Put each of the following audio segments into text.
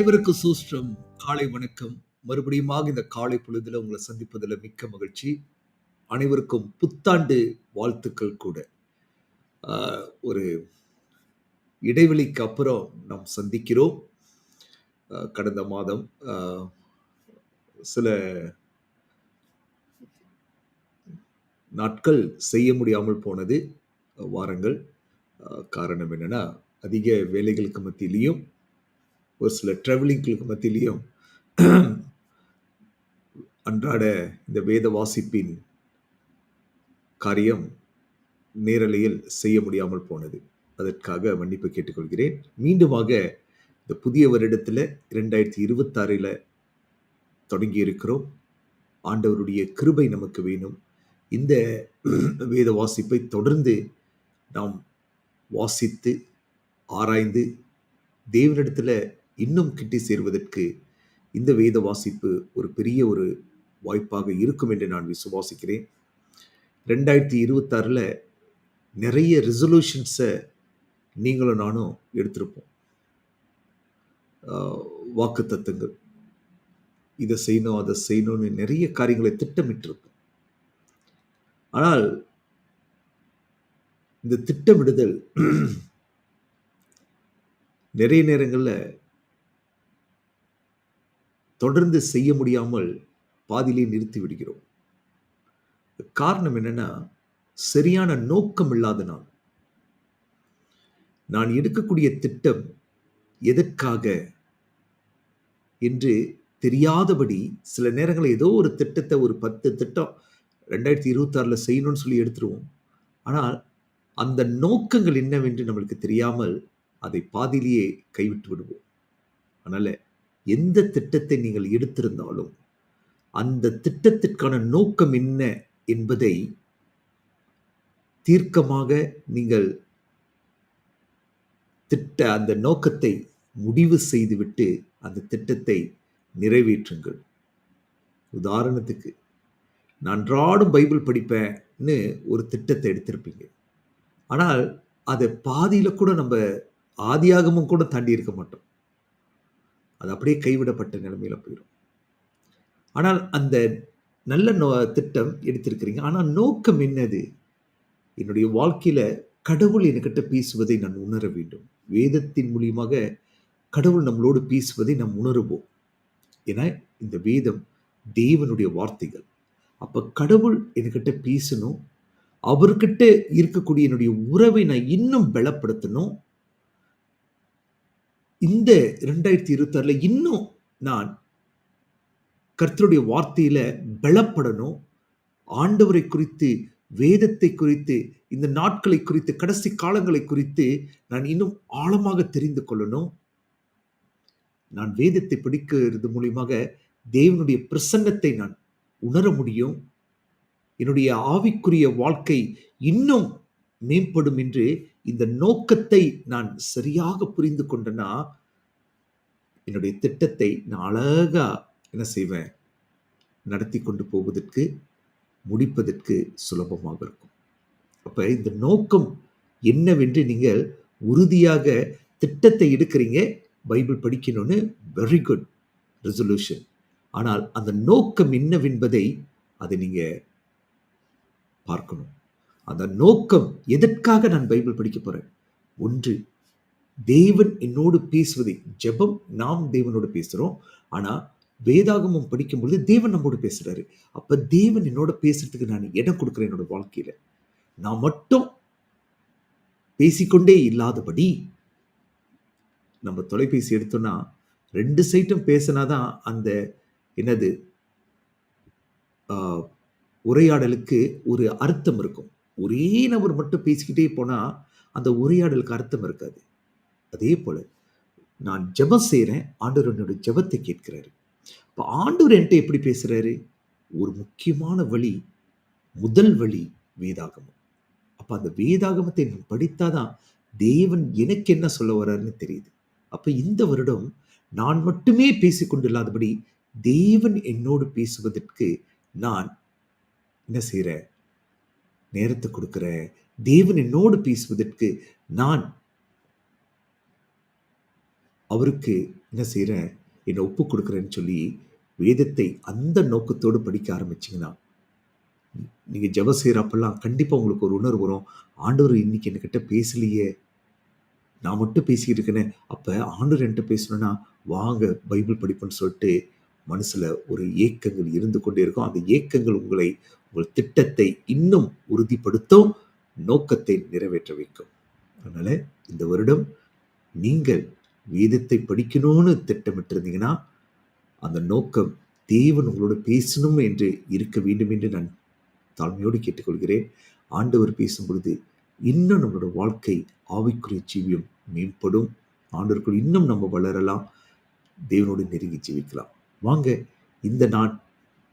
அனைவருக்கும் சூஸ்டம் காலை வணக்கம். மறுபடியுமாக இந்த காலை பொழுதுல உங்களை சந்திப்பதில் மிக்க மகிழ்ச்சி. அனைவருக்கும் புத்தாண்டு வாழ்த்துக்கள் கூட. ஆஹ், ஒரு இடைவெளிக்கு அப்புறம் நாம் சந்திக்கிறோம். கடந்த மாதம் ஆஹ், சில நாட்கள் செய்ய முடியாமல் போனது வாரங்கள். காரணம் என்னன்னா அதிக வேலைகளுக்கு மத்தியிலையும் ஒரு சில ட்ராவலிங்களுக்கு மத்தியிலையும் அன்றாட இந்த வேத வாசிப்பின் காரியம் நேரலையில் செய்ய முடியாமல் போனது. அதற்காக மன்னிப்பு கேட்டுக்கொள்கிறேன். மீண்டுமாக இந்த புதிய வருடத்தில் இரண்டாயிரத்தி இருபத்தாறில் தொடங்கி இருக்கிறோம் ஆண்டவருடைய கிருபை நமக்கு வேணும். இந்த வேத வாசிப்பை தொடர்ந்து நாம் வாசித்து ஆராய்ந்து தேவனிடத்தில் இன்னும் கிட்டி சேர்வதற்கு இந்த வேத வாசிப்பு ஒரு பெரிய ஒரு வாய்ப்பாக இருக்கும் என்று நான் விசுவாசிக்கிறேன். ரெண்டாயிரத்தி இருபத்தாறில் நிறைய ரெசல்யூஷன்ஸை நீங்களும் நானும் எடுத்திருப்போம். வாக்கு தத்துங்கள் இதை செய்யணும் அதை செய்யணும்னு நிறைய காரியங்களை திட்டமிட்டிருப்போம். ஆனால் இந்த திட்டமிடுதல் நிறைய நேரங்களில் தொடர்ந்து செய்ய முடியாமல் பாதியிலே நிறுத்தி விடுகிறோம். காரணம் என்னன்னா சரியான நோக்கம் இல்லாத நான். நான் எடுக்கக்கூடிய திட்டம் எதற்காக என்று தெரியாதபடி சில நேரங்களில் ஏதோ ஒரு திட்டத்தை ஒரு பத்து திட்டம் ரெண்டாயிரத்தி இருபத்தாறில் செய்யணும்னு சொல்லி எடுத்துருவோம். ஆனால் அந்த நோக்கங்கள் என்னவென்று நம்மளுக்கு தெரியாமல் அதை பாதியிலேயே கைவிட்டு விடுவோம். அதனால் எந்த திட்டத்தை நீங்கள் எடுத்திருந்தாலும் அந்த திட்டத்திற்கான நோக்கம் என்ன என்பதை தீர்க்கமாக நீங்கள் திட்ட அந்த நோக்கத்தை முடிவு செய்துவிட்டு அந்த திட்டத்தை நிறைவேற்றுங்கள். உதாரணத்துக்கு நான் பைபிள் படிப்பேன்னு ஒரு திட்டத்தை எடுத்திருப்பீங்க. ஆனால் அதை பாதியில் கூட நம்ம ஆதியாகமும் கூட தாண்டி இருக்க மாட்டோம். அது அப்படியே கைவிடப்பட்ட நிலைமையில போயிடும் ஆனால் அந்த நல்ல நோ திட்டம் எடுத்திருக்கிறீங்க. ஆனால் நோக்கம் என்னது? என்னுடைய வாழ்க்கையில் கடவுள் என்கிட்ட பேசுவதை நான் உணர வேண்டும். வேதத்தின் மூலியமாக கடவுள் நம்மளோடு பேசுவதை நாம் உணருவோம். ஏன்னா இந்த வேதம் தேவனுடைய வார்த்தைகள். அப்போ கடவுள் என்கிட்ட பேசணும். அவர்கிட்ட இருக்கக்கூடிய என்னுடைய உறவை நான் இன்னும் பலப்படுத்தணும். இந்த ரெண்டாயிரத்தி இருபத்தாறில் இன்னும் நான் கர்த்தருடைய வார்த்தையில் பலப்படணும். ஆண்டவரை குறித்து வேதத்தை குறித்து இந்த நாட்களை குறித்து கடைசி காலங்களை குறித்து நான் இன்னும் ஆழமாக தெரிந்து கொள்ளணும். நான் வேதத்தை படிக்கிறது மூலியமாக தேவனுடைய பிரசன்னத்தை நான் உணர முடியும். என்னுடைய ஆவிக்குரிய வாழ்க்கை இன்னும் மேம்படும் என்று இந்த நோக்கத்தை நான் சரியாக புரிந்து கொண்டேன்னா என்னுடைய திட்டத்தை நான் அழகா என்ன செய்வேன்? நடத்தி கொண்டு போவதற்கு முடிப்பதற்கு சுலபமாக இருக்கும். அப்ப இந்த நோக்கம் என்னவென்று நீங்கள் உறுதியாக திட்டத்தை எடுக்கிறீங்க. பைபிள் படிக்கணும்னு வெரி குட் ரெசல்யூஷன் ஆனால் அந்த நோக்கம் என்னவென்பதை அதை நீங்க பார்க்கணும். அந்த நோக்கம் எதற்காக நான் பைபிள் படிக்க போகிறேன் ஒன்று தேவன் என்னோடு பேசுவதை ஜெபம் நாம் தேவனோடு பேசுகிறோம் ஆனால் வேதாகமம் படிக்கும் பொழுது தேவன் நம்மோடு பேசுகிறாரு அப்போ தேவன் என்னோட பேசுறதுக்கு நான் இடம் கொடுக்குறேன் என்னோட வாழ்க்கையில். நான் மட்டும் பேசிக்கொண்டே இல்லாதபடி நம்ம தொலைபேசி எடுத்தோம்னா ரெண்டு சைட்டும் பேசினாதான் அந்த என்னது உரையாடலுக்கு ஒரு அர்த்தம் இருக்கும். ஒரே நபர் மட்டும் பேசிக்கிட்டே போனால் அந்த உரையாடலுக்கு அர்த்தம் இருக்காது. அதே போல் நான் ஜெபம் செய்கிறேன் ஆண்டவர் என்னோட ஜெபத்தை கேட்கிறாரு. இப்போ ஆண்டவர் என்கிட்ட எப்படி பேசுகிறாரு ஒரு முக்கியமான வழி முதல் வழி வேதாகமம். அப்போ அந்த வேதாகமத்தை நான் படித்தாதான் தேவன் எனக்கு என்ன சொல்ல வர்றாருன்னு தெரியுது. அப்போ இந்த வருடம் நான் மட்டுமே பேசிக்கொண்டில்லாதபடி தேவன் என்னோடு பேசுவதற்கு நான் என்ன செய்கிறேன் நேரத்தை கொடுக்குற தேவன் என்னோடு பேசுவதற்கு நான் அவருக்கு என்ன செய்கிறேன் என்னை ஒப்பு கொடுக்குறேன்னு சொல்லி வேதத்தை அந்த நோக்கத்தோடு படிக்க ஆரம்பிச்சிங்கன்னா நீங்கள் ஜெபம் செய்கிறப்பெல்லாம் கண்டிப்பாக உங்களுக்கு ஒரு உணர்வு வரும். ஆண்டவர் இன்னைக்கு என்கிட்ட பேசலையே. நான் மட்டும் பேசிக்கிட்டு இருக்கேனே. அப்போ ஆண்டவர் என்கிட்ட பேசணும்னா வாங்க பைபிள் படிப்புன்னு சொல்லிட்டு மனசில் ஒரு ஏக்கங்கள் இருந்து கொண்டே இருக்கும். அந்த ஏக்கங்கள் உங்களை உங்கள் திட்டத்தை இன்னும் உறுதிப்படுத்தும் நோக்கத்தை நிறைவேற்ற வைக்கும். அதனால் இந்த வருடம் நீங்கள் வேதத்தை படிக்கணும்னு திட்டமிட்டிருந்தீங்கன்னா அந்த நோக்கம் தேவன் உங்களோட பேசணும் என்று இருக்க வேண்டும் என்று நான் தாழ்மையோடு கேட்டுக்கொள்கிறேன். ஆண்டவர் பேசும் பொழுது இன்னும் நம்மளோட வாழ்க்கை ஆவிக்குரிய ஜீவியம் மேம்படும். ஆண்டவருக்குள் இன்னும் நம்ம வளரலாம். தேவனோடு நெருங்கி ஜீவிக்கலாம். வாங்க இந்த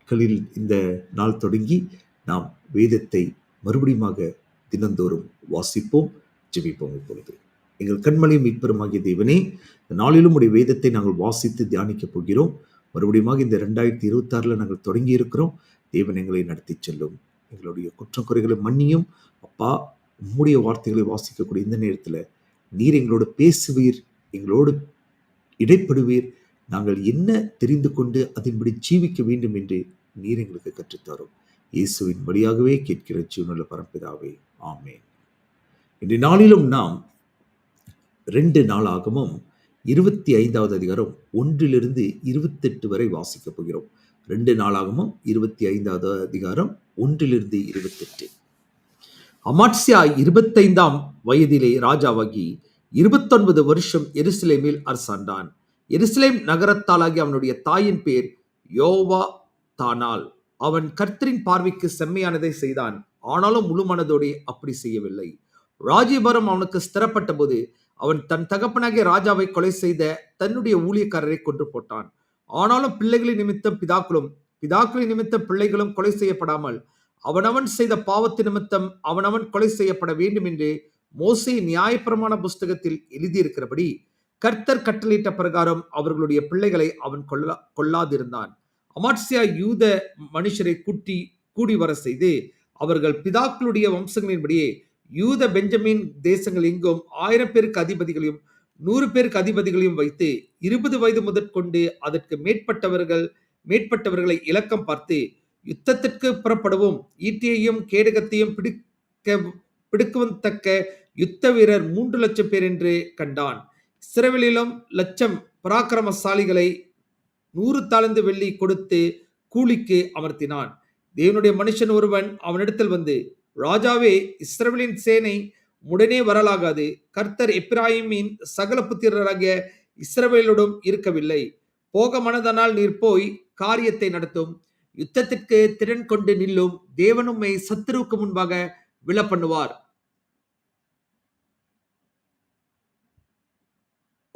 நாட்களில் இந்த நாள் தொடங்கி நாம் வேதத்தை மறுபடியுமாக தினந்தோறும் வாசிப்போம் ஜெபிப்போம் இப்பொழுது. எங்கள் கண்மலையும் மீட்பெருமாகிய தேவனே இந்த நாளிலும் உடைய வேதத்தை நாங்கள் வாசித்து தியானிக்கப் போகிறோம். மறுபடியும் இந்த ரெண்டாயிரத்தி இருபத்தாறில் நாங்கள் தொடங்கி இருக்கிறோம் தேவன் எங்களை நடத்தி செல்லும். எங்களுடைய குற்றம் குறைகளை மன்னியும். அப்பா உம்முடைய வார்த்தைகளை வாசிக்கக்கூடிய இந்த நேரத்தில் நீர் எங்களோடு பேசுவீர் எங்களோடு இடைப்படுவீர். நாங்கள் என்ன தெரிந்து கொண்டு அதன்படி ஜீவிக்க வேண்டும் என்று நீர் எங்களுக்கு கற்றுத்தரும். இயேசுவின் வழியாகவே கேட்கிற ஜீவனுள்ள பரம்பிதாவே. ஆமேன். இன்று நாளிலும் நாம் ரெண்டு நாளாகவும் இருபத்தி ஐந்தாவது அதிகாரம் ஒன்றிலிருந்து இருபத்தெட்டு வரை வாசிக்கப் போகிறோம். ரெண்டு நாளாகவும் இருபத்தி ஐந்தாவது அதிகாரம் ஒன்றிலிருந்து இருபத்தெட்டு. அமாட்சியா இருபத்தைந்தாம் வயதிலே ராஜாவாகி இருபத்தொன்பது வருஷம் எருசலேமில் அரசாண்டான். எருசலேம் நகரத்தாலாகி அவனுடைய தாயின் பேர் யோவா தானால் அவன் கர்த்தரின் பார்வைக்கு செம்மையானதை செய்தான். ஆனாலும் முழு மனதோடு அப்படி செய்யவில்லை. ராஜ்யபரம் அவனுக்கு ஸ்திரப்பட்ட போது அவன் தன் தகப்பனாகிய ராஜாவை கொலை செய்த தன்னுடைய ஊழியக்காரரை கொன்று போட்டான். ஆனாலும் பிள்ளைகளின் நிமித்தம் பிதாக்களும் பிதாக்களின் நிமித்தம் பிள்ளைகளும் கொலை செய்யப்படாமல் அவனவன் செய்த பாவத்து நிமித்தம் அவனவன் கொலை செய்யப்பட வேண்டும் என்று மோசே நியாயப்பிரமான புஸ்தகத்தில் எழுதியிருக்கிறபடி கர்த்தர் கட்டளையிட்ட பிரகாரம் அவர்களுடைய பிள்ளைகளை அவன் கொல்லா கொள்ளாதிருந்தான் அமாட்சியா யூத மனுஷரை கூட்டி கூடி வர செய்து அவர்கள் பிதாக்களுடைய வம்சங்களின்படியே யூத பெஞ்சமின் தேசங்கள் எங்கும் ஆயிரம் பேருக்கு அதிபதிகளையும் நூறு பேருக்கு அதிபதிகளையும் வைத்து இருபது வயது முதற்கொண்டு அதற்கு மேற்பட்டவர்கள் மேற்பட்டவர்களை இலக்கம் பார்த்து யுத்தத்திற்கு புறப்படவும் ஈட்டியையும் கேடகத்தையும் பிடிக்க பிடிக்கத்தக்க யுத்த வீரர் மூன்று லட்சம் பேர் என்று கண்டான். சிறவிலும் லட்சம் பராக்கிரமசாலிகளை நூறு தாழ்ந்து வெள்ளி கொடுத்து கூலிக்கு அமர்த்தினான். தேவனுடைய மனுஷன் ஒருவன் அவனிடத்தில் வந்து ராஜாவே இஸ்ரவேலின் சேனை உடனே வரலாகாது. கர்த்தர் எப்ராஹிமின் சகல புத்திரராகிய இஸ்ரவேலோடும் இருக்கவில்லை. போக மனதனால் நீர் போய் காரியத்தை நடத்தும். யுத்தத்திற்கு திறன் கொண்டு நில்லும் தேவனும்மை சத்துருவுக்கு முன்பாக விழ பண்ணுவார்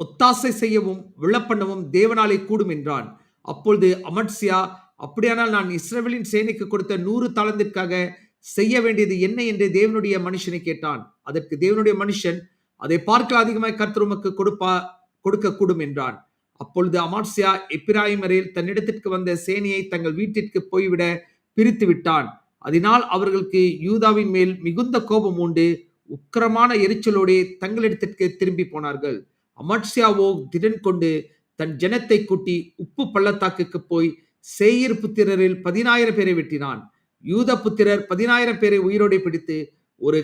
ஒத்தாசை செய்யவும் விழப்பண்ணவும் தேவனாலே கூடும் என்றான். அப்பொழுது அமட்சியா அப்படியானால் நான் இஸ்ரவேலின் சேனைக்கு கொடுத்த நூறு தாளந்திற்காக செய்ய வேண்டியது என்ன? என்று தேவனுடைய மனுஷனை கேட்டான். அதற்கு தேவனுடைய மனுஷன் அதை பார்க்க அதிகமாய் கர்த்தர் உமக்கு கொடுப்பா கொடுக்க கூடும் என்றான். அப்பொழுது அமாட்சியா எப்பிராயிமரில் தன்னிடத்திற்கு வந்த சேனையை தங்கள் வீட்டிற்கு போய்விட பிரித்து விட்டான். அதனால் அவர்களுக்கு யூதாவின் மேல் மிகுந்த கோபம் உண்டு. உக்கிரமான எரிச்சலோடே தங்களிடத்திற்கு திரும்பி போனார்கள். அமட்சியாவோ திடன் கொண்டு தன் ஜனத்தை கூட்டி உப்பு பள்ளத்தாக்குக்கு போய் சேயிர் புத்திரரில் பதினாயிரம் பேரை வெட்டினான். யூத புத்திரர் பதினாயிரம் பேரை உயிரோடை பிடித்து ஒரு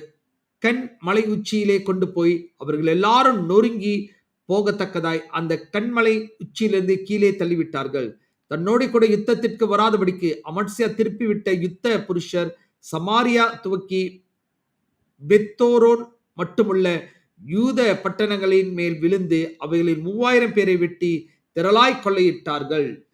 கண் மலை உச்சியிலே கொண்டு போய் அவர்கள் எல்லாரும் நொறுங்கி போகத்தக்கதாய் அந்த கண்மலை உச்சியிலிருந்து கீழே தள்ளிவிட்டார்கள். தன்னோடு கூட யுத்தத்திற்கு வராதபடிக்கு அமட்சியா திருப்பிவிட்ட யுத்த புருஷர் சமாரியா துவக்கி பெத்தோரோன் மட்டுமல்ல யூத பட்டணங்களின் மேல் விழுந்து அவைகளில் மூவாயிரம் பேரை வெட்டி திரளாய் கொள்ளையிட்டார்கள்.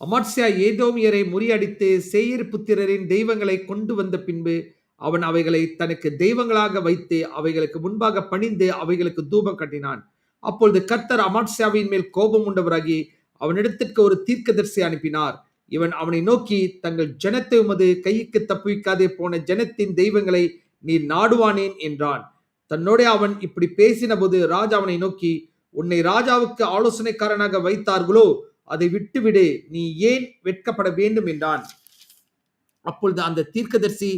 அமர்சியா ஏதோமியரை முறியடித்து சேயிர் புத்திரரின் தெய்வங்களை கொண்டு வந்த பின்பு அவன் அவைகளை தனக்கு தெய்வங்களாக வைத்து அவைகளுக்கு முன்பாக பணிந்து அவைகளுக்கு தூபம் கட்டினான். அப்பொழுது கர்த்தர் அமாட்சியாவின் மேல் கோபம் உண்டவராகி அவனிடத்திற்கு ஒரு தீர்க்கதரிசி அனுப்பினார். இவன் அவனை நோக்கி தங்கள் ஜனத்தை உமது கைக்கு தப்புவிக்காதே போன ஜனத்தின் தெய்வங்களை நீ நாடுவானேன் என்றான். தன்னோட அவன் இப்படி பேசின போது ராஜா அவனை நோக்கி உன்னை ராஜாவுக்கு ஆலோசனைக்காரனாக வைத்தார்களோ அதை விட்டுவிடு நீ ஏன் வெட்கப்பட வேண்டும்? என்றான். அப்பொழுது அந்த தீர்க்கதரிசி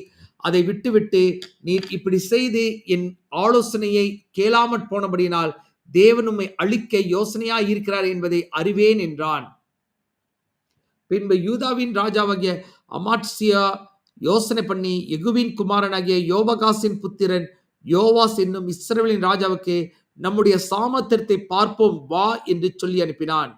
அதை விட்டுவிட்டு நீ இப்படி செய்து என் ஆலோசனையை கேளாமற் போனபடியினால் தேவன் உம்மை அழிக்க யோசனையாய் இருக்கிறார் என்பதை அறிவேன் என்றான். பின்பு யூதாவின் ராஜாவாகிய அமாட்சியா யோசனை பண்ணி எகுவின் குமாரனாகிய யோபகாசின் புத்திரன் யோவாஸ் என்னும் இஸ்ரேவலின் ராஜாவுக்கு நம்முடைய சாமர்த்தியத்தை பார்ப்போம் வா என்று சொல்லி அனுப்பினான்.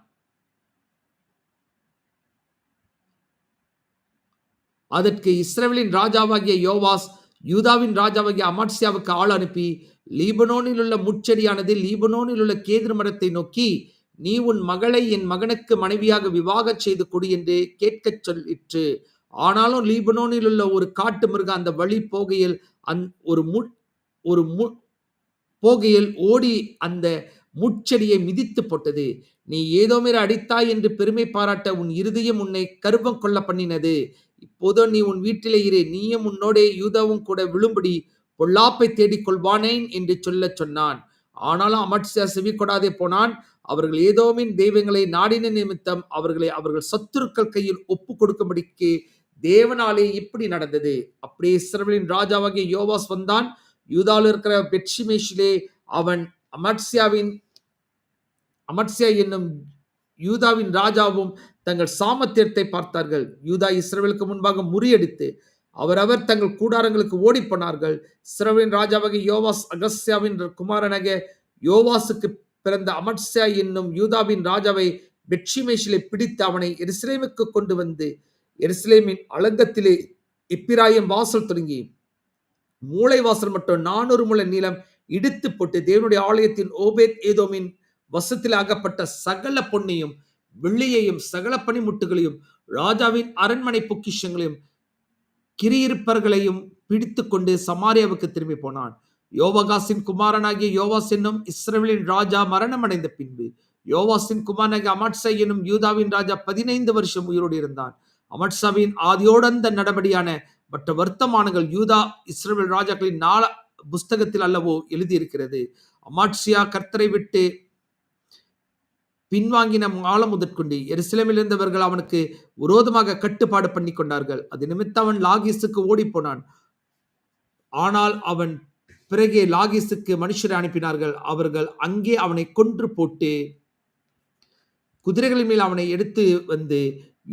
அதற்கு இஸ்ரேவலின் ராஜாவாகிய யோவாஸ் யூதாவின் ராஜாவாகிய அமாட்சியாவுக்கு ஆள் அனுப்பி லீபனோனில் உள்ள முச்செடியானது லீபனோனில் உள்ள கேதிர் மரத்தை நோக்கி நீ உன் மகளை என் மகனுக்கு மனைவியாக விவாகச் செய்து கொடு என்று கேட்கச் சொல்லிற்று ஆனாலும் லீபனோனில் உள்ள ஒரு காட்டு மிருகம் அந்த வழி போகையில் அந் ஒரு மு ஒரு மு போகையில் ஓடி அந்த முட்செடியை மிதித்து போட்டது. நீ ஏதோமேர அடித்தாய் என்று பெருமை பாராட்ட உன் இருதயம் உன்னை கருவம் கொள்ள பண்ணினது. இப்போதோ நீ உன் வீட்டிலே இரு. நீயும் உன்னோடே யூதாவும் கூட விழும்படி பொல்லாப்பை தேடிக் கொள்வானேன் என்று சொல்லச் சொன்னான். ஆனாலும் அமட்சியா செவி கொடாதே போனான். அவர்கள் ஏதோமின் தெய்வங்களை நாடின நிமித்தம் அவர்களை அவர்கள் சத்துருக்கள் கையில் ஒப்பு கொடுக்கும்படிக்கு தேவனாலே இப்படி நடந்தது. அப்படியே இஸ்ரவேலின் ராஜாவாகிய யோவாஸ் வந்தான். யூதாவில் இருக்கிற பெட்சிமேஷிலே அவன் அமட்சியாவின் அமட்சியா என்னும் யூதாவின் ராஜாவும் தங்கள் சாமத்தியத்தை பார்த்தார்கள். யூதா இஸ்ரவேலுக்கு முன்பாக முறியடித்து அவரவர் தங்கள் கூடாரங்களுக்கு ஓடிப் போனார்கள். ராஜாவாக யோவாஸ் அகஸ்யாவின் குமாரனாக யோவாசுக்கு பிறந்த அமட்சியா என்னும் யூதாவின் ராஜாவை பெட்சிமேஷிலே பிடித்து அவனை எருசலேமுக்கு கொண்டு வந்து எருசலேமின் அலங்கத்திலே இப்பிராயம் வாசல் தொடங்கி. மூளை வாசல் மட்டும் நானூறு முளை நீளம் இடித்து போட்டு தேவனுடைய ஆலயத்தின் ஓபேத் ஏதோமின் வசத்தில் அகப்பட்ட சகல பொன்னையும் வெள்ளியையும் சகல பனிமுட்டுகளையும் ராஜாவின் அரண்மனை பொக்கிஷங்களையும் கிரியிருப்பர்களையும் பிடித்து கொண்டு சமாரியாவுக்கு திரும்பி போனான். யோவகாசின் குமாரனாகிய யோவாஸ் என்னும் இஸ்ரேலின் ராஜா மரணம் அடைந்த பின்பு யோவாசின் குமாரனாகிய அமட்சா என்னும் யூதாவின் ராஜா பதினைந்து வருஷம் உயிரோடு இருந்தான். அமட்சாவின் ஆதியோடந்த நடபடியான மற்ற வர்த்தமானங்கள் யூதா இஸ்ரேல் ராஜாக்களின் நால புஸ்தகத்தில் அல்லவோ எழுதியிருக்கிறது. அமாட்சியா கர்த்தரை விட்டு பின்வாங்கின காலம் முதற்கொண்டு எருசலேமில் இருந்தவர்கள் அவனுக்கு விரோதமாக கட்டுப்பாடு பண்ணி கொண்டார்கள் அது நிமித்தம் அவன் லாகீஸுக்கு ஓடிப் போனான் ஆனால் அவன் பிறகே லாகீஸுக்கு மனுஷரை அனுப்பினார்கள். அவர்கள் அங்கே அவனை கொன்று போட்டு குதிரைகளின் மேல் அவனை எடுத்து வந்து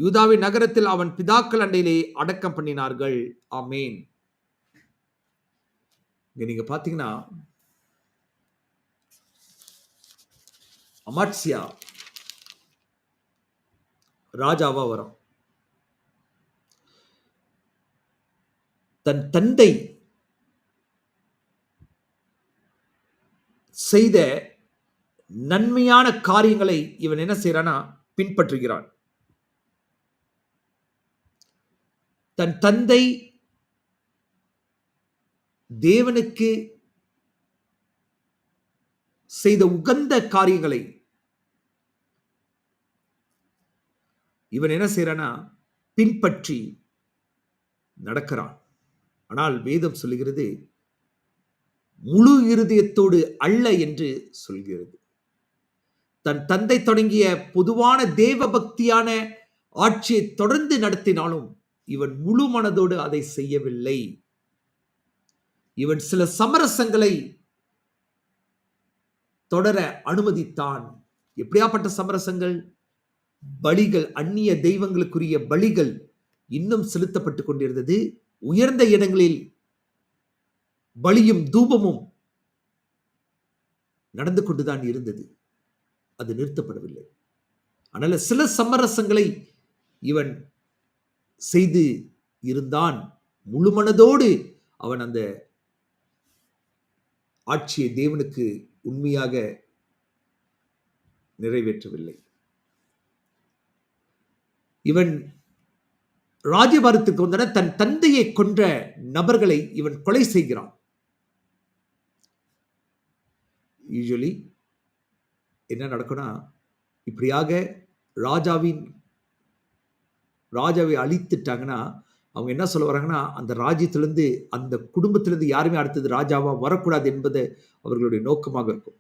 யூதாவின் நகரத்தில் அவன் பிதாக்கள் அண்டையிலே அடக்கம் பண்ணினார்கள். ஆமேன். இங்க நீங்க பாத்தீங்கன்னா அமாட்சியா ராஜாவா வரும் தன் தந்தை செய்த நன்மையான காரியங்களை இவன் என்ன செய்யறானா பின்பற்றுகிறான். தன் தந்தை தேவனுக்கு செய்த உகந்த காரியங்களை இவன் என்ன செய்யறானா பின்பற்றி நடக்கிறான். ஆனால் வேதம் சொல்லுகிறது முழு இருதயத்தோடு அல்ல என்று சொல்கிறது. தன் தந்தை தொடங்கிய பொதுவான தேவ பக்தியான ஆட்சியை தொடர்ந்து நடத்தினாலும் இவன் முழு மனதோடு அதை செய்யவில்லை. இவன் சில சமரசங்களை தொடர அனுமதித்தான். எப்படியாப்பட்ட சமரசங்கள்? பலிகள் அந்நிய தெய்வங்களுக்குரிய பலிகள் இன்னும் செலுத்தப்பட்டு கொண்டிருந்தது. உயர்ந்த இடங்களில் பலியும் தூபமும் நடந்து கொண்டுதான் இருந்தது. அது நிறுத்தப்படவில்லை. அதனால சில சமரசங்களை இவன் செய்து இருந்தான். முழுமனதோடு அவன் அந்த ஆட்சியை தேவனுக்கு உண்மையாக நிறைவேற்றவில்லை. இவன் ராஜபாரத்துக்கு வந்தன தன் தந்தையை கொன்ற நபர்களை இவன் கொலை செய்கிறான். யூஸ்வலி என்ன நடக்கும்னா இப்படியாக ராஜாவின் ராஜாவை அழித்துட்டாங்கன்னா அவங்க என்ன சொல்ல வராங்கன்னா அந்த ராஜ்யத்திலேருந்து அந்த குடும்பத்திலேருந்து யாருமே அடுத்தது ராஜாவாக வரக்கூடாது என்பது அவர்களுடைய நோக்கமாக இருக்கும்.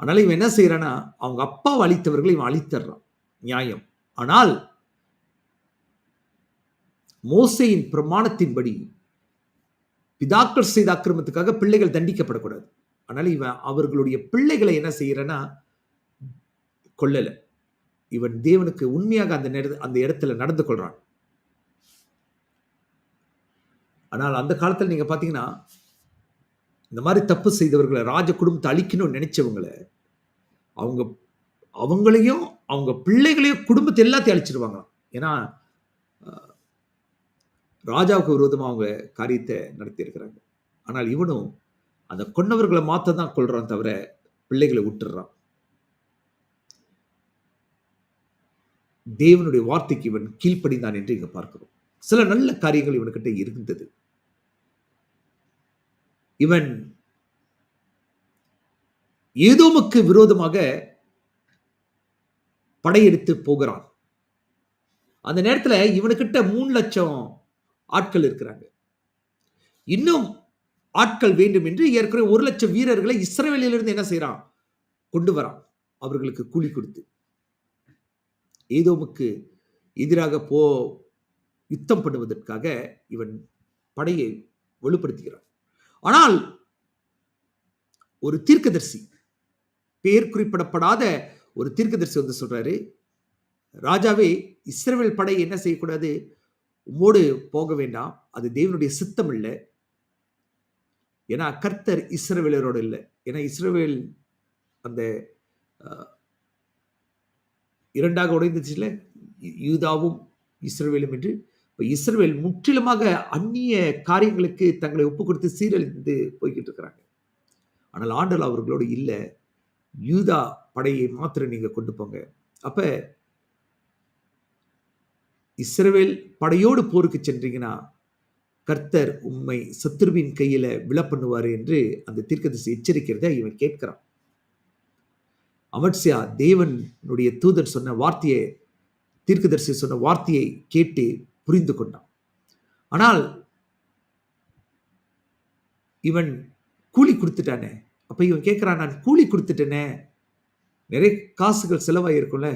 அதனால் இவன் என்ன செய்கிறான்னா அவங்க அப்பாவை அழித்தவர்களை இவன் அழித்தர்றான் நியாயம். ஆனால் மோசையின் பிரமாணத்தின்படி பிதாக்கள் செய்த அக்கிரமத்துக்காக பிள்ளைகள் தண்டிக்கப்படக்கூடாது. ஆனால் இவன் அவர்களுடைய பிள்ளைகளை என்ன செய்கிறன்னா கொள்ளலை இவன் தேவனுக்கு உண்மையாக அந்த நேர அந்த இடத்துல நடந்து கொள்றான். ஆனால் அந்த காலத்தில் நீங்கள் பார்த்தீங்கன்னா இந்த மாதிரி தப்பு செய்தவர்களை ராஜ குடும்பத்தை அழிக்கணும்னு நினைச்சவங்களை அவங்க அவங்களையும் அவங்க பிள்ளைகளையும் குடும்பத்தை எல்லாத்தையும் அழிச்சிருவாங்களாம். ஏன்னா ராஜாவுக்கு விரோதமாக அவங்க காரியத்தை நடத்தியிருக்கிறாங்க. ஆனால் இவனும் அந்த கொன்னவர்களை மாற்ற தான் கொள்றான் தவிர பிள்ளைகளை விட்டுறான் தேவனுடைய வார்த்தைக்கு இவன் கீழ்ப்படிந்தான் என்று இங்க பார்க்கிறோம். சில நல்ல காரியங்கள் இவனுக்கிட்ட இருந்தது. இவன் ஏதோமுக்கு விரோதமாக படையெடுத்து போகிறான். அந்த நேரத்துல இவனுக்கிட்ட மூணு லட்சம் ஆட்கள் இருக்கிறாங்க. இன்னும் ஆட்கள் வேண்டும் என்று ஏற்கனவே ஒரு லட்சம் வீரர்களை இஸ்ரவேலிலிருந்து என்ன செய்கிறான் கொண்டு வரான். அவர்களுக்கு கூலி கொடுத்து. ஏதோமுக்கு எதிராக போ யுத்தம் பண்ணுவதற்காக இவன் படையை வலுப்படுத்துகிறான். ஆனால் ஒரு தீர்க்கதரிசி பெயர் குறிப்பிடப்படாத ஒரு தீர்க்கதரிசி வந்து சொல்றாரு ராஜாவே இஸ்ரேல் படை என்ன செய்யக்கூடாது? உம்மோடு போக வேண்டாம். அது தேவனுடைய சித்தம் இல்லை ஏன்னா கர்த்தர் இஸ்ரவேலரோடு இல்லை. ஏன்னா இஸ்ரவேல் அந்த இரண்டாக உடைந்துச்சுல யூதாவும் இஸ்ரவேலும் என்று. இப்போ இஸ்ரவேல் முற்றிலுமாக அந்நிய காரியங்களுக்கு தங்களை ஒப்பு கொடுத்து சீரழிந்து போய்கிட்டு இருக்கிறாங்க. ஆனால் ஆண்டல் அவர்களோடு இல்லை. யூதா படையை மாத்திரம் நீங்க கொண்டு போங்க. அப்ப இஸ்ரவேல் படையோடு போருக்கு சென்றீங்கன்னா கர்த்தர் உம்மை சத்ருவின் கையில விழ பண்ணுவார் என்று அந்த தீர்க்கதரிசி எச்சரிக்கிறத இவன் கேட்கிறான். அமட்சியா தேவனுடைய தூதர் சொன்ன வார்த்தையை தீர்க்கதரிசி சொன்ன வார்த்தையை கேட்டு புரிந்து கொண்டான். ஆனால் இவன் கூலி கொடுத்துட்டானே. அப்ப இவன் கேட்குறான் நான் கூலி கொடுத்துட்டேனே. நிறைய காசுகள் செலவாயிருக்கும்ல.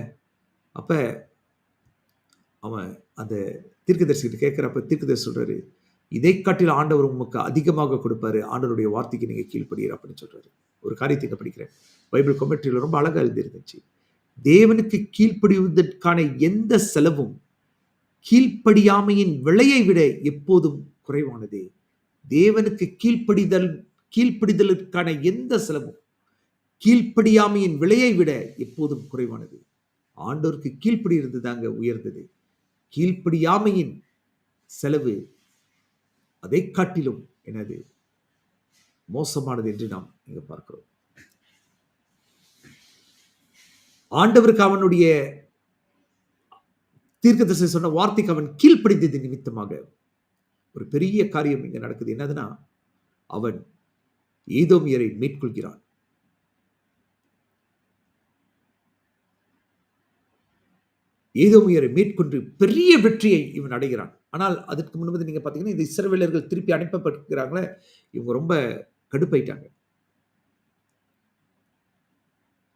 அப்ப அவன் அந்த தீர்க்கதரிசிக்கிட்ட கேட்குறப்ப தீர்க்கதரிசி சொல்கிறாரு இதை காட்டில் ஆண்டவர் உமக்கு அதிகமாக கொடுப்பாரு. ஆண்டவருடைய வார்த்தைக்கு நீங்கள் கீழ்ப்படுகிற அப்படின்னு சொல்றாரு. ஒரு காரியத்தை படிக்கிறேன். பைபிள் கொமெட்ரியில் ரொம்ப அழகாக எழுதியிருந்துச்சு. தேவனுக்கு கீழ்ப்படிவதற்கான எந்த செலவும் கீழ்ப்படியாமையின் விலையை விட எப்போதும் குறைவானது. தேவனுக்கு கீழ்ப்படிதல் கீழ்ப்படிதலுக்கான எந்த செலவும் கீழ்ப்படியாமையின் விலையை விட எப்போதும் குறைவானது. ஆண்டோருக்கு கீழ்ப்படி தாங்க உயர்ந்தது. கீழ்ப்படியாமையின் செலவு அதை காட்டிலும் எனது மோசமானது என்று நாம் இங்க பார்க்கிறோம். ஆண்டவருக்கு அவனுடைய தீர்க்கதரிசி சொன்ன வார்த்தைக்கு அவன் கீழ்ப்படிந்தது நிமித்தமாக ஒரு பெரிய காரியம் இங்க நடக்குது. என்னதுன்னா அவன் ஏதோமியரை மேற்கொள்கிறான். ஏதோமியரை மேற்கொண்டு பெரிய வெற்றியை இவன் அடைகிறான். ஆனால் அதுக்கு முன்பது நீங்க பாத்தீங்கன்னா இந்த இஸ்ரவேலர்கள் திருப்பி அனுப்பப்பட்டிருக்கிறாங்களே இவங்க ரொம்ப கடுப்பாயிட்டாங்க.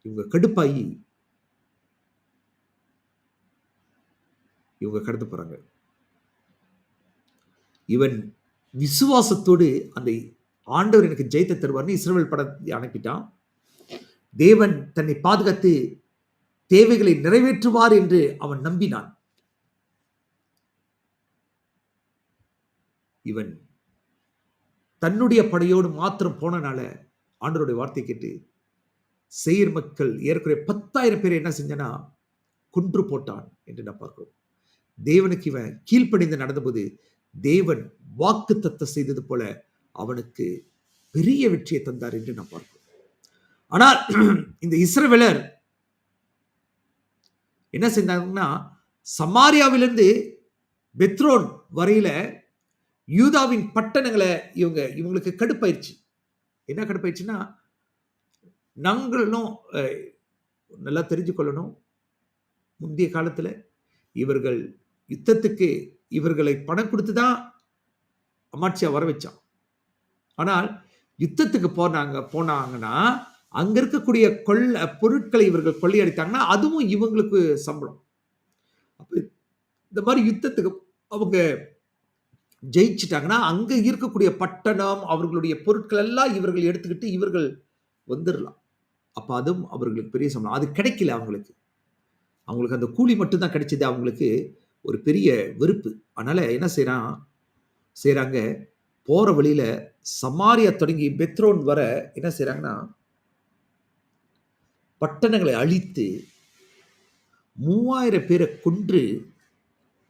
இவங்க கடுப்பாயி இவங்க கடந்து போறாங்க. இவன் விசுவாசத்தோடு அந்த ஆண்டவர் எனக்கு ஜெயித்த தருவார்னு இஸ்ரவேல் படத்தை அனுப்பிட்டான். தேவன் தன்னை பாதுகாத்து தேவைகளை நிறைவேற்றுவார் என்று அவன் நம்பினான். இவன் தன்னுடைய படையோடு மாத்திரம் போனனால ஆண்டவருடைய வார்த்தை கேட்டு செயர் மக்கள் ஏற்குறைய பத்தாயிரம் பேர் என்ன செஞ்சனா குன்று போட்டான் என்று நான் பார்க்கிறோம். தேவனுக்கு இவன் கீழ்ப்படிந்து நடந்தபோது தேவன் வாக்கு தத்த செய்தது போல அவனுக்கு பெரிய வெற்றியை தந்தார் என்று நான் பார்க்கிறோம். ஆனால் இந்த இஸ்ரவேலர் என்ன செஞ்சாங்கன்னா சமாரியாவிலிருந்து பெத்ரோன் வரையில யூதாவின் பட்டணங்களை இவங்க இவங்களுக்கு கடுப்பாயிருச்சு. என்ன கடுப்பாயிடுச்சுன்னா நாங்களும் நல்லா தெரிஞ்சு கொள்ளணும். முந்தைய காலத்தில் இவர்கள் யுத்தத்துக்கு இவர்களை பணம் கொடுத்து தான் அமாட்சியா வர வச்சான் ஆனால் யுத்தத்துக்கு போனாங்க போனாங்கன்னா அங்க இருக்கக்கூடிய கொள்ள பொருட்களை இவர்கள் கொள்ளையடித்தாங்கன்னா அதுவும் இவங்களுக்கு சம்பளம். அப்போ இந்த மாதிரி யுத்தத்துக்கு அவங்க ஜெயிச்சிட்டாங்கன்னா அங்கே இருக்கக்கூடிய பட்டணம் அவர்களுடைய பொருட்கள் எல்லாம் இவர்கள் எடுத்துக்கிட்டு இவர்கள் வந்துடலாம். அப்போ அதுவும் அவர்களுக்கு பெரிய சம்பளம். அது கிடைக்கல அவங்களுக்கு. அவங்களுக்கு அந்த கூலி மட்டும்தான் கிடைச்சது. அவங்களுக்கு ஒரு பெரிய வெறுப்பு. அதனால் என்ன செய்கிறான் செய்கிறாங்க போகிற வழியில் சமாரியா தொடங்கி பெத்ரோன் வர என்ன செய்கிறாங்கன்னா பட்டணங்களை அழித்து மூவாயிரம் பேரை கொன்று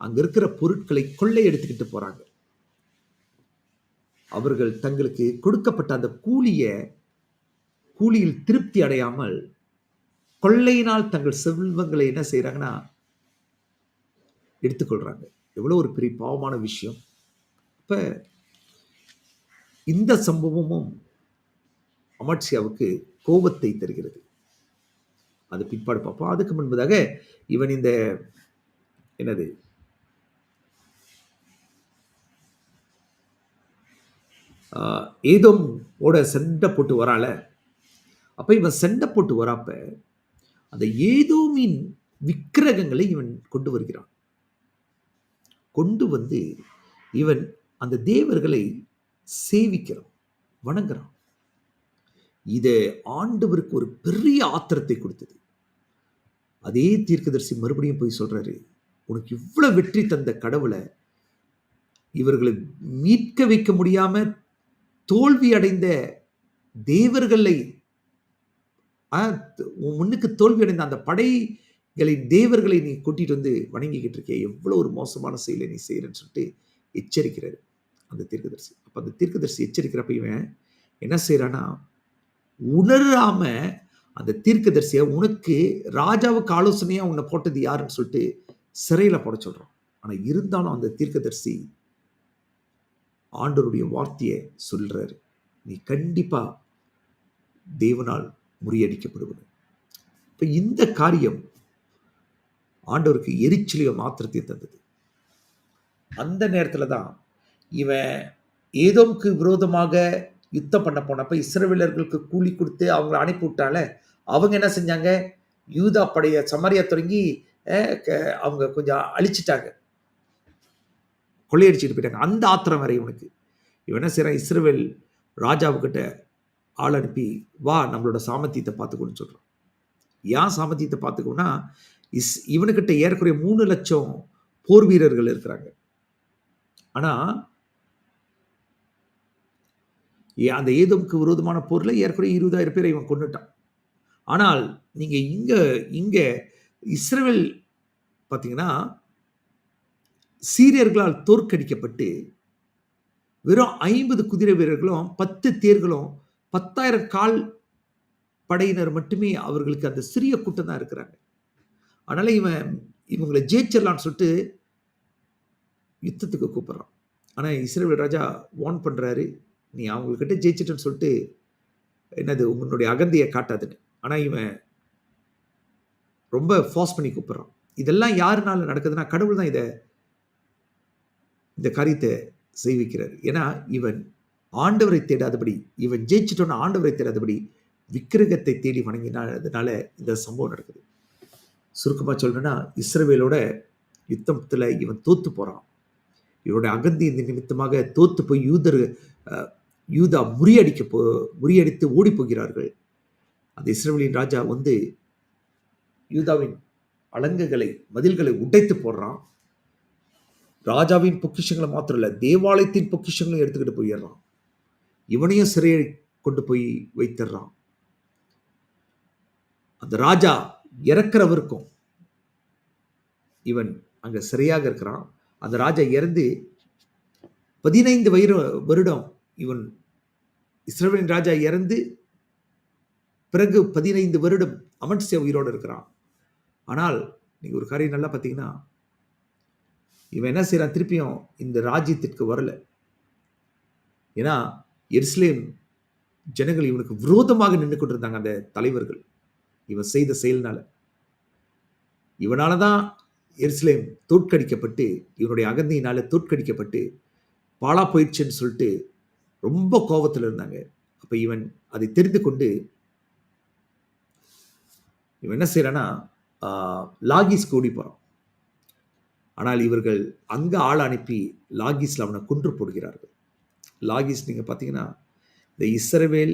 அங்கே இருக்கிற பொருட்களை கொள்ளை எடுத்துக்கிட்டு போகிறாங்க அவர்கள் தங்களுக்கு கொடுக்கப்பட்ட அந்த கூலிய கூலியில் திருப்தி அடையாமல் கொள்ளையினால் தங்கள் செல்வங்களை என்ன செய்கிறாங்கன்னா எடுத்துக்கொள்கிறாங்க எவ்வளோ ஒரு பெரிய பாவமான விஷயம். இப்போ இந்த சம்பவமும் அமாட்சியாவுக்கு கோபத்தை தருகிறது. அது பிற்பாடு பார்ப்போம். அதுக்கு முன்பதாக இவன் இந்த என்னது ஆஹ், ஏதோம் ஓட சண்டை போட்டு வரால அப்போ இவன் சண்டை போட்டு வராப்ப அந்த ஏதோமின் விக்கிரகங்களை இவன் கொண்டு வருகிறான். கொண்டு வந்து இவன் அந்த தேவர்களை சேவிக்கிறான் வணங்குறான். இது ஆண்டவருக்கு ஒரு பெரிய ஆத்திரத்தை கொடுத்தது. அதே தீர்க்கதரிசி மறுபடியும் போய் சொல்றாரு உனக்கு இவ்வளவு வெற்றி தந்த கடவுளை இவர்களை மீட்க வைக்க முடியாம தோல்வி அடைந்த தேவர்களை ஆ, உன் முன்னுக்கு தோல்வி அடைந்த அந்த படைகளின் தேவர்களை நீ கூட்டிகிட்டு வந்து வணங்கிக்கிட்டு இருக்கிய எவ்வளோ ஒரு மோசமான செயலை நீ செய்கிறேன்னு சொல்லிட்டு எச்சரிக்கிறாரு அந்த தீர்க்கதரிசி. அப்போ அந்த தீர்க்கதரிசி எச்சரிக்கிறப்ப இவன் என்ன செய்கிறான்னா உணராம அந்த தீர்க்கதரிசியை உனக்கு ராஜாவுக்கு ஆலோசனையாக உன்னை போட்டது யாருன்னு சொல்லிட்டு சிறையில் போட சொல்கிறான் ஆனால் இருந்தாலும் அந்த தீர்க்கதரிசி ஆண்டவருடைய வார்த்தையை சொல்கிறாரு நீ கண்டிப்பாக தேவனால் முறியடிக்கப்படுவது. இப்போ இந்த காரியம் ஆண்டவருக்கு எரிச்சலையும் மாத்திரத்தை தந்தது. அந்த நேரத்தில் தான் இவன் ஏதோவுக்கு விரோதமாக யுத்தம் பண்ண போனப்ப இஸ்ரவேலர்களுக்கு கூலி கொடுத்து அவங்கள அனுப்பி விட்டால அவங்க என்ன செஞ்சாங்க? யூதா படைய சமரியா தொடங்கி க- அவங்க கொஞ்சம் அழிச்சிட்டாங்க. கொள்ளையடிச்சிட்டு போயிட்டாங்க. அந்த ஆத்திரம் வரை இவனுக்கு. இவன் என்ன செய்றான்? இஸ்ரேல் ராஜாவுக்கிட்ட ஆள் அனுப்பி வா நம்மளோட சாமர்த்தியத்தை பார்த்துக்கோன்னு சொல்கிறான் ஏன் சாமர்த்தியத்தை பார்த்துக்கோன்னா இஸ் இவனுக்கிட்ட ஏறக்குறைய மூணு லட்சம் போர் வீரர்கள் இருக்கிறாங்க. ஆனா ஏ- அந்த ஏதோமுக்கு விரோதமான பொருளை ஏற்கனவே இருபதாயிரம் பேரை இவன் கொண்டுட்டான் ஆனால் நீங்க இங்க இங்க இஸ்ரேல் பார்த்தீங்கன்னா சீரியர்களால் தோற்கடிக்கப்பட்டு வெறும் ஐம்பது குதிரை வீரர்களும் பத்து தேர்களும் பத்தாயிரம் கால் படையினர் மட்டுமே அவர்களுக்கு அந்த சிறிய கூட்டம் தான் இருக்கிறாங்க. அதனால் இவன் இவங்களை ஜெயிச்சிடலான்னு சொல்லிட்டு யுத்தத்துக்கு கூப்பிட்றான். ஆனால் இஸ்ரேல் ராஜா வார்ன் பண்ணுறாரு நீ அவங்கக்கிட்ட ஜெயிச்சிட்டேன்னு சொல்லிட்டு என்னது உன்னுடைய அகந்தையை காட்டாதுன்னு. ஆனால் இவன் ரொம்ப ஃபாஸ் பண்ணி கூப்பிட்றான். இதெல்லாம் யாருனால நடக்குதுன்னா கடவுள் தான் இதை இந்த காரியத்தை செய்விக்கிறார். ஏன்னா இவன் ஆண்டவரை தேடாதபடி இவன் ஜெயிச்சிட்டோன்னு ஆண்டவரை தேடாதபடி விக்கிரகத்தை தேடி வணங்கினாதனால இந்த சம்பவம் நடக்குது. சுருக்கமாக சொல்லணும்னா இஸ்ரவேலோட யுத்தத்தில் இவன் தோத்து போகிறான் இவரோட அகந்தி நிமித்தமாக தோத்து போய் யூதர் யூதா முறியடிக்க போ முறியடித்து ஓடி போகிறார்கள். அந்த இஸ்ரேவேலின் ராஜா வந்து யூதாவின் அலங்குகளை மதில்களை உடைத்து போடுறான். ராஜாவின் பொக்கிஷங்களை மாத்திரம் இல்லை தேவாலயத்தின் பொக்கிஷங்களையும் எடுத்துக்கிட்டு போயிடுறான். இவனையும் சிறையை கொண்டு போய் வைத்திடுறான். அந்த ராஜா இறக்கிறவருக்கும் இவன் அங்க சிறையாக இருக்கிறான். அந்த ராஜா இறந்து பதினைந்து வயிறு வருடம் இவன் இஸ்ரேலின் ராஜா இறந்து பிறகு பதினைந்து வருடம் அமன்சிய உயிரோடு இருக்கிறான். ஆனால் நீங்கள் ஒரு காரியம் நல்லா பார்த்தீங்கன்னா இவன் என்ன செய்கிறான் திருப்பியும் இந்த ராஜ்யத்திற்கு வரல. ஏன்னா எருசலேம் ஜனங்கள் இவனுக்கு விரோதமாக நின்று கொண்டிருந்தாங்க அந்த தலைவர்கள். இவன் செய்த செயல்னால. இவனால தான் எருசலேம் தோற்கடிக்கப்பட்டு இவனுடைய அகந்தையினால தோற்கடிக்கப்பட்டு பாழா போயிடுச்சுன்னு சொல்லிட்டு ரொம்ப கோபத்தில் இருந்தாங்க. அப்போ இவன் அதை தெரிந்து கொண்டு இவன் என்ன செய்யறான்னா லாகிஸ்க்கு ஓடி போகிறான் ஆனால் இவர்கள் அங்கே ஆள் அனுப்பி லாகிஸில் அவனை கொன்று போடுகிறார்கள். லாகிஸ் நீங்கள் பார்த்தீங்கன்னா இந்த இஸ்ரவேல்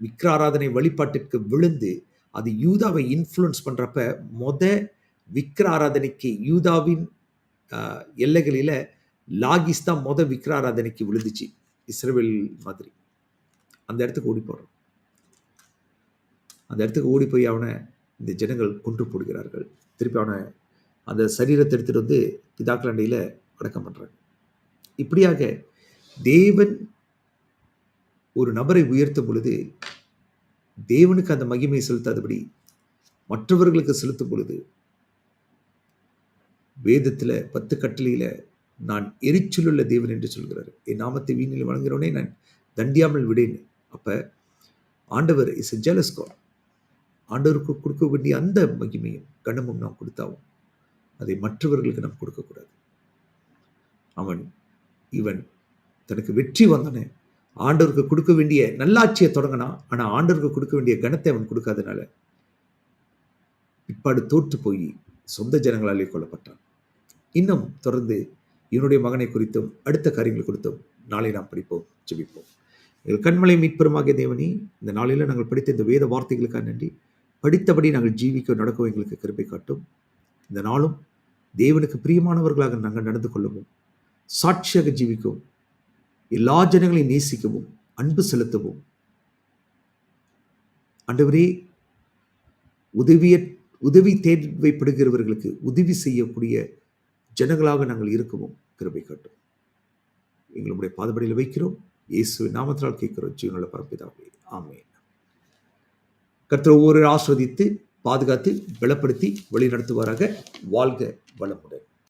விக்ராராதனை வழிபாட்டிற்கு விழுந்து அது யூதாவை இன்ஃப்ளூயன்ஸ் பண்ணுறப்ப மொத விக்ராராதனைக்கு யூதாவின் எல்லைகளில் லாகிஸ் தான் மொத விக்ராராதனைக்கு விழுந்துச்சு. இஸ்ரேவேல் மாதிரி. அந்த இடத்துக்கு ஓடி போடுறோம் அந்த இடத்துக்கு ஓடி போய் அவனை இந்த ஜனங்கள் கொன்று போடுகிறார்கள். திருப்பி அவனை அந்த சரீரத்தை எடுத்துகிட்டு வந்து பிதாக்களண்டையில அடக்கம் பண்ணுறாங்க இப்படியாக தேவன் ஒரு நபரை உயர்த்தும் பொழுது தேவனுக்கு அந்த மகிமை செலுத்தாதபடி மற்றவர்களுக்கு செலுத்தும் பொழுது வேதத்தில் பத்து கட்டளையில் நான் எரிச்சலுள்ள தேவன் என்று சொல்கிறார். என் நாமத்தை வீணில் வழங்குகிறவனே நான் தண்டியாமல் விடேன். அப்போ ஆண்டவர் இஸ் எ ஜெலஸ் ஆண்டவருக்கு கொடுக்க வேண்டிய அந்த மகிமையும் கனமும் நாம் கொடுத்தாவும் அதை மற்றவர்களுக்கு நாம் கொடுக்கக்கூடாது. அவன் இவன் தனக்கு வெற்றி வந்தனே ஆண்டவருக்கு கொடுக்க வேண்டிய நல்லாட்சியை தொடங்கினான் ஆனால் ஆண்டவருக்கு கொடுக்க வேண்டிய கணத்தை அவன் கொடுக்காதனால பிற்பாடு தோற்று போய் சொந்த ஜனங்களாலே கொல்லப்பட்டான். இன்னும் தொடர்ந்து இவனுடைய மகனை குறித்தும் அடுத்த காரியங்கள் குறித்தும் நாளை நாம் படிப்போம் ஜெபிப்போம். எங்கள் கண்மலை மீட்பெருமாகிய தேவனி இந்த நாளில் நாங்கள் படித்த இந்த வேத வார்த்தைகளுக்காக நன்றி. படித்தபடி நாங்கள் ஜீவிக்க நடக்கவும் எங்களுக்கு கிருப்பை காட்டும். இந்த நாளும் தேவனுக்கு பிரியமானவர்களாக நாங்கள் நடந்து கொள்ளவும். சாட்சியாக ஜீவிக்கவும். எல்லா ஜனங்களையும் நேசிக்கவும். அன்பு செலுத்தவும். ஆண்டவரே உதவிய உதவி தேவைப்படுகிறவர்களுக்கு உதவி செய்யக்கூடிய ஜனங்களாக நாங்கள் இருக்கவும். கிருபை காட்டும். எங்களுடைய பாதபடியில் வைக்கிறோம். இயேசுவின் நாமத்தினால் கேட்கிறோம். ஜீவனில் பரப்பிதாவே ஆமே கர்த்தர் ஒவ்வொரு ஆஸ்வதித்து பாதுகாத்து பலப்படுத்தி வழிநடத்துவாராக. வாழ்க வளமுடன்.